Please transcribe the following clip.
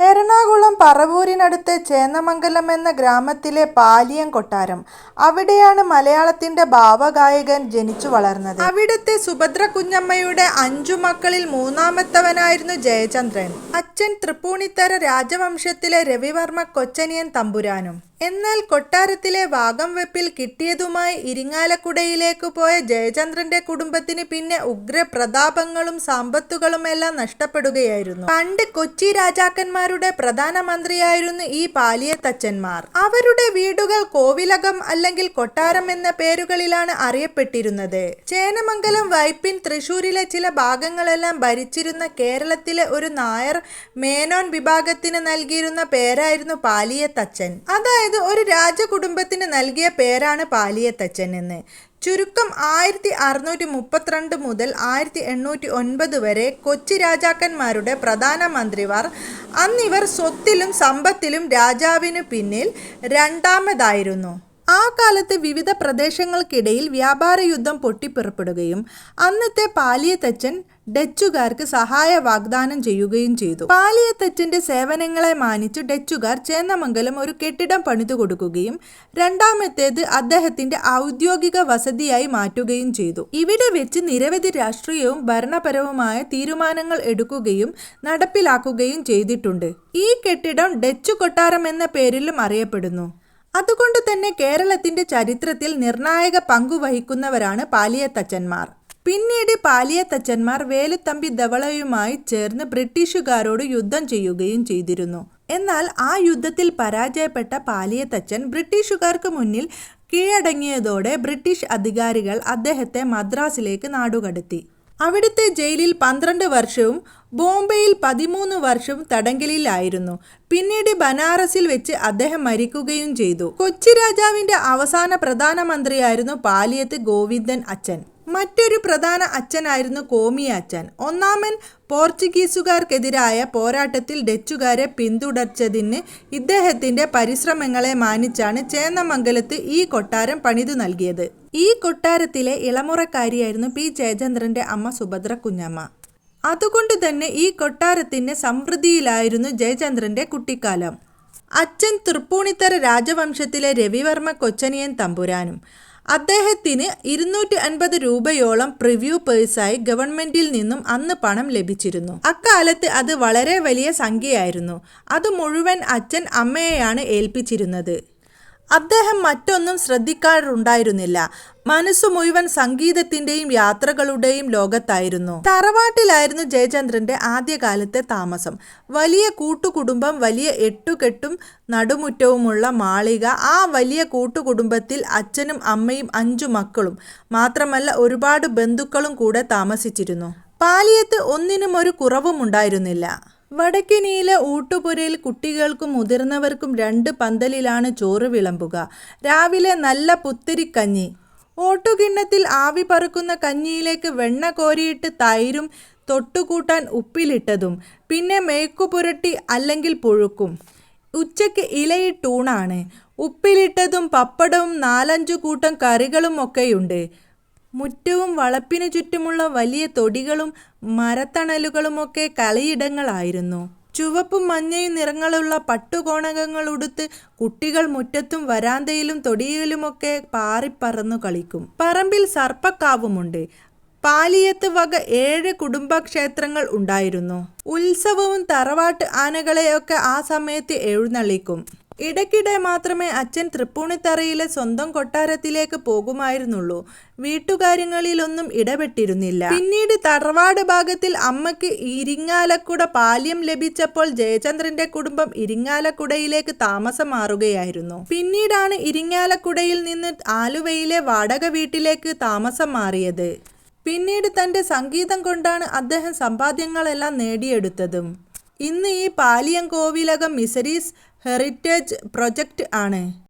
എറണാകുളം പറവൂരിനടുത്ത് ചേന്നമംഗലം എന്ന ഗ്രാമത്തിലെ പാലിയം കൊട്ടാരം. അവിടെയാണ് മലയാളത്തിന്റെ ഭാവഗായകൻ ജനിച്ചു വളർന്നത്. അവിടുത്തെ സുഭദ്ര കുഞ്ഞമ്മയുടെ അഞ്ചു മക്കളിൽ മൂന്നാമത്തവനായിരുന്നു ജയചന്ദ്രൻ. അച്ഛൻ തൃപ്പൂണിത്തര രാജവംശത്തിലെ രവിവർമ്മ കൊച്ചനിയൻ തമ്പുരാനും. എന്നാൽ കൊട്ടാരത്തിലെ വാഗം വെപ്പിൽ കിട്ടിയതുമായി ഇരിങ്ങാലക്കുടയിലേക്ക് പോയ ജയചന്ദ്രന്റെ കുടുംബത്തിന് പിന്നെ ഉഗ്ര പ്രതാപങ്ങളും സമ്പത്തുകളുമെല്ലാം നഷ്ടപ്പെടുകയായിരുന്നു. പണ്ട് കൊച്ചി രാജാക്കന്മാരുടെ പ്രധാനമന്ത്രിയായിരുന്നു ഈ പാലിയത്തച്ഛന്മാർ. അവരുടെ വീടുകൾ കോവിലകം അല്ലെങ്കിൽ കൊട്ടാരം എന്ന പേരുകളിലാണ് അറിയപ്പെട്ടിരുന്നത്. ചേനമംഗലം വൈപ്പിൻ തൃശൂരിലെ ചില ഭാഗങ്ങളെല്ലാം ഭരിച്ചിരുന്ന കേരളത്തിലെ ഒരു നായർ മേനോൻ വിഭാഗത്തിന് നൽകിയിരുന്ന പേരായിരുന്നു പാലിയത്തച്ഛൻ. അതായത് ഒരു രാജകുടുംബത്തിന് നൽകിയ പേരാണ് പാലിയത്തച്ഛൻ എന്ന്. ചുരുക്കം ആയിരത്തി അറുന്നൂറ്റി മുപ്പത്തിരണ്ട് മുതൽ ആയിരത്തി എണ്ണൂറ്റി ഒൻപത് വരെ കൊച്ചി രാജാക്കന്മാരുടെ പ്രധാനമന്ത്രിമാർ അന്നിവർ സ്വത്തിലും സമ്പത്തിലും രാജാവിനു പിന്നിൽ രണ്ടാമതായിരുന്നു. ആ കാലത്ത് വിവിധ പ്രദേശങ്ങൾക്കിടയിൽ വ്യാപാര യുദ്ധം പൊട്ടിപ്പുറപ്പെടുകയും അന്നത്തെ പാലിയത്തച്ഛൻ ഡച്ചുകാർക്ക് സഹായ വാഗ്ദാനം ചെയ്യുകയും ചെയ്തു. പാലിയത്തച്ഛന്റെ സേവനങ്ങളെ മാനിച്ച് ഡച്ചുകാർ ചേന്നമംഗലം ഒരു കെട്ടിടം പണിതു കൊടുക്കുകയും രണ്ടാമത്തേത് അദ്ദേഹത്തിന്റെ ഔദ്യോഗിക വസതിയായി മാറ്റുകയും ചെയ്തു. ഇവിടെ വെച്ച് നിരവധി രാഷ്ട്രീയവും ഭരണപരവുമായ തീരുമാനങ്ങൾ എടുക്കുകയും നടപ്പിലാക്കുകയും ചെയ്തിട്ടുണ്ട്. ഈ കെട്ടിടം ഡച്ചു കൊട്ടാരം എന്ന പേരിലും അറിയപ്പെടുന്നു. അതുകൊണ്ട് തന്നെ കേരളത്തിന്റെ ചരിത്രത്തിൽ നിർണായക പങ്കുവഹിക്കുന്നവരാണ് പാലിയത്തച്ഛന്മാർ. പിന്നീട് പാലിയത്തച്ഛന്മാർ വേലുത്തമ്പി ധവളയുമായി ചേർന്ന് ബ്രിട്ടീഷുകാരോട് യുദ്ധം ചെയ്യുകയും ചെയ്തിരുന്നു. എന്നാൽ ആ യുദ്ധത്തിൽ പരാജയപ്പെട്ട പാലിയത്തച്ഛൻ ബ്രിട്ടീഷുകാർക്ക് മുന്നിൽ കീഴടങ്ങിയതോടെ ബ്രിട്ടീഷ് അധികാരികൾ അദ്ദേഹത്തെ മദ്രാസിലേക്ക് നാടുകടത്തി. അവിടുത്തെ ജയിലിൽ പന്ത്രണ്ട് വർഷവും ബോംബെയിൽ പതിമൂന്ന് വർഷം തടങ്കലിലായിരുന്നു. പിന്നീട് ബനാറസിൽ വെച്ച് അദ്ദേഹം മരിക്കുകയും ചെയ്തു. കൊച്ചി രാജാവിന്റെ അവസാന പ്രധാനമന്ത്രിയായിരുന്നു പാലിയത്ത് ഗോവിന്ദൻ അച്ഛൻ. മറ്റൊരു പ്രധാന അച്ഛനായിരുന്നു കോമി അച്ഛൻ. ഒന്നാമൻ പോർച്ചുഗീസുകാർക്കെതിരായ പോരാട്ടത്തിൽ ഡച്ചുകാരെ പിന്തുടർച്ചതിന് ഇദ്ദേഹത്തിന്റെ പരിശ്രമങ്ങളെ മാനിച്ചാണ് ചേന്നമംഗലത്ത് ഈ കൊട്ടാരം പണിതു നൽകിയത്. ഈ കൊട്ടാരത്തിലെ ഇളമുറക്കാരിയായിരുന്നു പി. ജയചന്ദ്രന്റെ അമ്മ സുഭദ്ര കുഞ്ഞമ്മ. അതുകൊണ്ട് തന്നെ ഈ കൊട്ടാരത്തിന്റെ സമൃദ്ധിയിലായിരുന്നു ജയചന്ദ്രന്റെ കുട്ടിക്കാലം. അച്ഛൻ തൃപ്പൂണിത്തര രാജവംശത്തിലെ രവിവർമ്മ കൊച്ചനിയൻ തമ്പുരാനും. അദ്ദേഹത്തിന് ഇരുന്നൂറ്റി അൻപത് രൂപയോളം പ്രിവ്യൂ പേഴ്സായി ഗവൺമെന്റിൽ നിന്നും അന്ന് പണം ലഭിച്ചിരുന്നു. അക്കാലത്ത് അത് വളരെ വലിയ സംഖ്യയായിരുന്നു. അത് മുഴുവൻ അച്ഛൻ അമ്മയെയാണ് ഏൽപ്പിച്ചിരുന്നത്. അദ്ദേഹം മറ്റൊന്നും ശ്രദ്ധിക്കാറുണ്ടായിരുന്നില്ല. മനസ്സു മുഴുവൻ സംഗീതത്തിന്റെയും യാത്രകളുടെയും ലോകത്തായിരുന്നു. തറവാട്ടിലായിരുന്നു ജയചന്ദ്രന്റെ ആദ്യകാലത്തെ താമസം. വലിയ കൂട്ടുകുടുംബം വലിയ എട്ടുകെട്ടും നടുമുറ്റവുമുള്ള മാളിക ആ വലിയ കൂട്ടുകുടുംബത്തിൽ അച്ഛനും അമ്മയും അഞ്ചു മക്കളും. മാത്രമല്ല ഒരുപാട് ബന്ധുക്കളും കൂടെ താമസിച്ചിരുന്നു. പാലിയത്ത് ഒന്നിനും ഒരു കുറവും ഉണ്ടായിരുന്നില്ല വടക്കിനിയിലെ ഊട്ടുപുരയിൽ കുട്ടികൾക്കും മുതിർന്നവർക്കും രണ്ട് പന്തലിലാണ് ചോറ് വിളമ്പുക. രാവിലെ നല്ല പുത്തിരിക്കഞ്ഞി ഓട്ടുകിണ്ണത്തിൽ ആവി പറക്കുന്ന കഞ്ഞിയിലേക്ക് വെണ്ണ കോരിയിട്ട് തൈരും തൊട്ടുകൂട്ടാൻ ഉപ്പിലിട്ടതും പിന്നെ മേക്കുപുരട്ടി അല്ലെങ്കിൽ പുഴുക്കും. ഉച്ചയ്ക്ക് ഇലയിട്ടൂണാണ്. ഉപ്പിലിട്ടതും പപ്പടവും നാലഞ്ചു കൂട്ടം കറികളും ഒക്കെയുണ്ട്. മുറ്റവും വളപ്പിനു ചുറ്റുമുള്ള വലിയ തൊടികളും മരത്തണലുകളുമൊക്കെ കളിയിടങ്ങളായിരുന്നു. ചുവപ്പും മഞ്ഞയും നിറങ്ങളുള്ള പട്ടുകോണകങ്ങൾ ഉടുത്ത് കുട്ടികൾ മുറ്റത്തും വരാന്തയിലും തൊടിയിലുമൊക്കെ പാറിപ്പറന്നു കളിക്കും. പറമ്പിൽ സർപ്പക്കാവുമുണ്ട്. പാലിയത്ത് വക ഏഴ് കുടുംബക്ഷേത്രങ്ങൾ ഉണ്ടായിരുന്നു. ഉത്സവവും തറവാട്ട് ആനകളെയൊക്കെ ആ സമയത്ത് എഴുന്നള്ളിക്കും. ഇടയ്ക്കിടെ മാത്രമേ അച്ഛൻ തൃപ്പൂണിത്തറയിലെ സ്വന്തം കൊട്ടാരത്തിലേക്ക് പോകുമായിരുന്നുള്ളൂ. വീട്ടുകാര്യങ്ങളിലൊന്നും ഇടപെട്ടിരുന്നില്ല. പിന്നീട് തറവാട് ഭാഗത്തിൽ അമ്മയ്ക്ക് ഇരിങ്ങാലക്കുട പാല്യം ലഭിച്ചപ്പോൾ ജയചന്ദ്രന്റെ കുടുംബം ഇരിങ്ങാലക്കുടയിലേക്ക് താമസം മാറുകയായിരുന്നു. പിന്നീടാണ് ഇരിങ്ങാലക്കുടയിൽ നിന്ന് ആലുവയിലെ വാടക വീട്ടിലേക്ക് താമസം മാറിയത്. പിന്നീട് തന്റെ സംഗീതം കൊണ്ടാണ് അദ്ദേഹം സമ്പാദ്യങ്ങളെല്ലാം നേടിയെടുത്തതും. ഇന്ന് ഈ പാലിയം കോവിലകം മിസരീസ് ഹെറിറ്റേജ് പ്രൊജക്റ്റ് ആണ്.